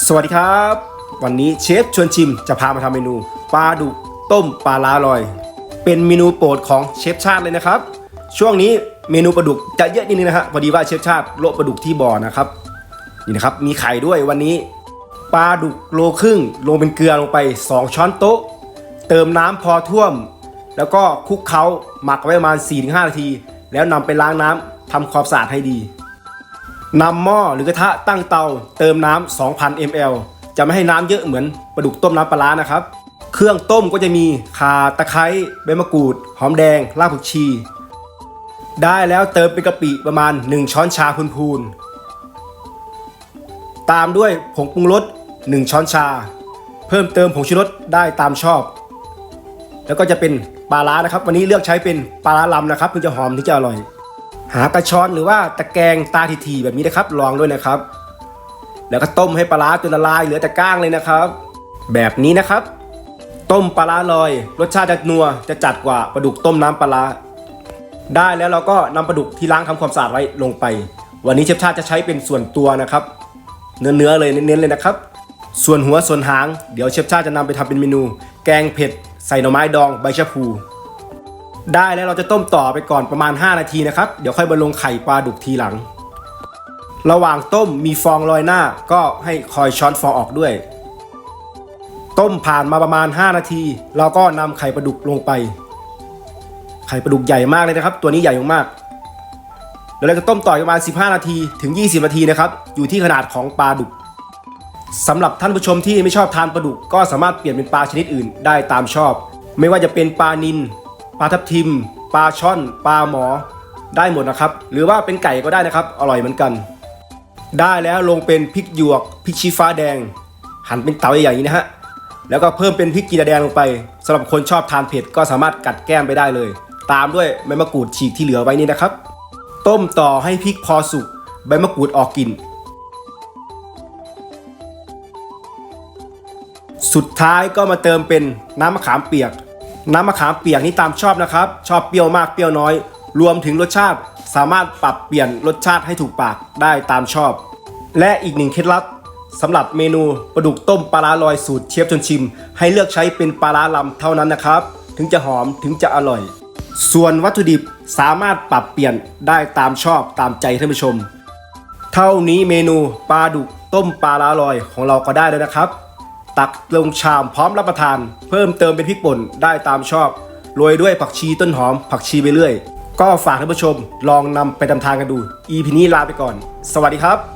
สวัสดีครับ วันนี้เชฟชวนชิมจะพามาทำเมนูปลาดุกต้มปลาล้าลอย เป็นเมนูโปรดของเชฟชาติเลยนะครับ ช่วงนี้เมนูปลาดุกจะเยอะนิดนึงนะฮะพอดีว่าเชฟชาติโลปลาดุกที่บ่อนะครับนี่นะครับมีไข่ด้วยวันนี้ปลาดุกโลครึ่งลงเป็นเกลือลงไป 2 ช้อนโต๊ะ เติมน้ำพอท่วม แล้วก็คลุกเคล้าหมักไว้ประมาณ 4-5 นาที แล้วนำไปล้างน้ำทำความสะอาดให้ดี นำหม้อหรือกระทะตั้งเตา เติมน้ำ2,000 ml จะไม่ให้น้ำเยอะเหมือนปลาดุกต้มน้ำปลาร้านะครับ เครื่องต้มก็จะมีข่าตะไคร้ใบมะกรูด หอมแดงรากผักชี ได้แล้วเติมเป็นกะปิประมาณ 1 ช้อนชาพูนๆตามด้วยผงปรุงรส1 ช้อนชา เพิ่มเติมผงชูรสได้ตามชอบ แล้วก็จะเป็นปลาร้านะครับ วันนี้เลือกใช้เป็นปลาร้าลำนะครับถึงจะหอมถึงจะอร่อย หากระชอนหรือว่าตะแกรงตาทีๆแบบนี้นะครับ ลองด้วยนะครับ แล้วก็ต้มให้ปลาร้าจนละลายเหลือแต่ก้างเลยนะครับ แบบนี้นะครับ ต้มปลาร้าลอย รสชาติจะนัวจะจัดกว่าปลาดุกต้มน้ำปลาร้าได้แล้วเราก็นำปลาดุกที่ล้างทำความสะอาดไว้ลงไป วันนี้เชฟชาติจะใช้เป็นส่วนตัวนะครับ เนื้อๆเลยเน้นๆเลยนะครับ ส่วนหัวส่วนหาง เดี๋ยวเชฟชาติจะนำไปทำเป็นเมนู แกงเผ็ดใส่หน่อไม้ดองใบชะพู ได้แล้วเราจะต้มต่อไปก่อนประมาณ 5 นาทีนะครับ เดี๋ยวค่อยมาลงไข่ปลาดุกทีหลัง ระหว่างต้มมีฟองลอยหน้าก็ให้คอยช้อนฟองออกด้วย ต้มผ่านมาประมาณ 5 นาที เราก็นำไข่ปลาดุกลงไป ไข่ปลาดุกใหญ่มากเลยนะครับ ตัวนี้ใหญ่มากแล้วเราจะต้มต่อประมาณ 15 นาทีถึง 20 นาทีนะครับ อยู่ที่ขนาดของปลาดุกสำหรับท่านผู้ชมที่ไม่ชอบทานปลาดุกก็สามารถเปลี่ยนเป็นปลาชนิดอื่นได้ตามชอบ ไม่ว่าจะเป็นปลานิล ปลาทับทิม ปลาช่อน ปลาหมอ ได้หมดนะครับ หรือว่าเป็นไก่ก็ได้นะครับ อร่อยเหมือนกัน ได้แล้วลงเป็นพริกหยวกพริกชี้ฟ้าแดง หั่นเป็นเต๋าใหญ่ๆอย่างนี้นะฮะแล้วก็เพิ่มเป็นพริกกีระแดงลงไปสำหรับคนชอบทานเผ็ดก็สามารถกัดแก้มไปได้เลย ตามด้วยใบมะกรูดฉีกที่เหลือไว้นี่นะครับ ต้มต่อให้พริกพอสุกใบมะกรูดออกกลิ่นสุดท้ายก็มาเติมเป็นน้ำมะขามเปียก น้ำมะขามเปียกนี่ตามชอบนะครับ ชอบเปรี้ยวมากเปรี้ยวน้อย รวมถึงรสชาติสามารถปรับเปลี่ยนรสชาติให้ถูกปากได้ตามชอบ และอีกหนึ่งเคล็ดลับสำหรับเมนูปลาดุกต้มปลาร้าลอยสูตรเชฟชนชิม ให้เลือกใช้เป็นปลาร้าลำเท่านั้นนะครับ ถึงจะหอมถึงจะอร่อย ส่วนวัตถุดิบสามารถปรับเปลี่ยนได้ตามชอบตามใจท่านผู้ชม เท่านี้เมนูปลาดุกต้มปลาล้าลอยของเราก็ได้แล้วนะครับ ตักลงชามพร้อมรับประทาน เพิ่มเติมเป็นพริกป่นได้ตามชอบโรยด้วยผักชีต้นหอม ผักชีไปเรื่อย ก็ฝากท่านผู้ชมลองนำไปทำทานกันดู EP นี้ลาไปก่อน สวัสดีครับ